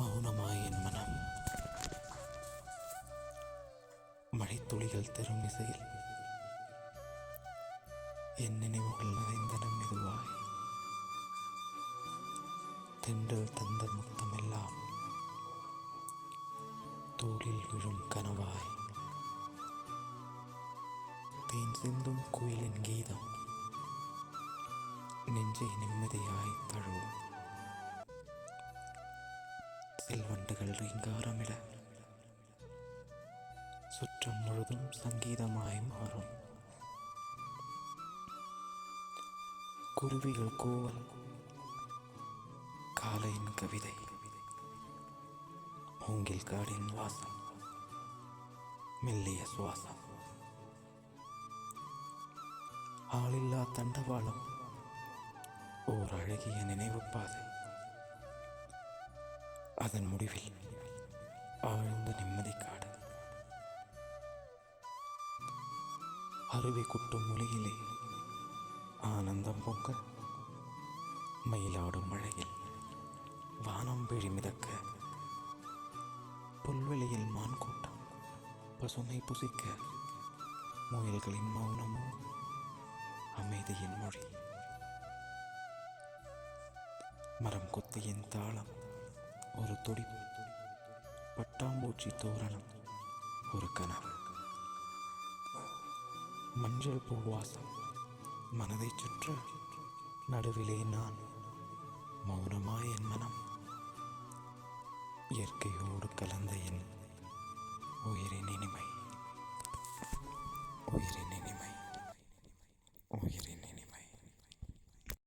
மௌனமாய் என் மனம். மழைத்துளிகள் தரும் இசையில் என் நினைவுகள் நிறைந்தன மெதுவாய். தென்றல் தந்த முத்தமெல்லாம் தோளில் விழும் கனவாய். தேன் சிந்தும் குயிலின் கீதம் நெஞ்சை நிம்மதியாய் தழுவும். செல்வண்டுகள் ரீங்காரமிட. சுற்றம் முழுதும் சங்கீதமாய் மாறும். குருவிகள் கோவல் காலையின் கவிதை மூங்கில் காடின் வாசம் மெல்லிய சுவாசம். ஆளில்லா தண்டவாளம் ஓர் அழகிய நினைவு பாதை. அதன் முடிவில் ஆழ்ந்த நிம்மதி காடு. அருவி குட்டும் மொழியிலே ஆனந்தம் பொங்க மயிலாடும் மழையில் வானம் விழி மிதக்க புல்வெளியில் மான் கூட்டம் பசுமை புசிக்க முயல்களின் மௌனமோ அமைதியின் மொழி. மரம் கொத்தியின் தாளம் ஒரு துடி பட்டாம்பூச்சி தோரணம் ஒரு கனவு. மஞ்சள் பூவாசம் மனதை சுற்ற நடுவிலே நான் மௌனமாய் என் மனம். இயற்கையோடு கலந்த என் உயிரின் இனிமை.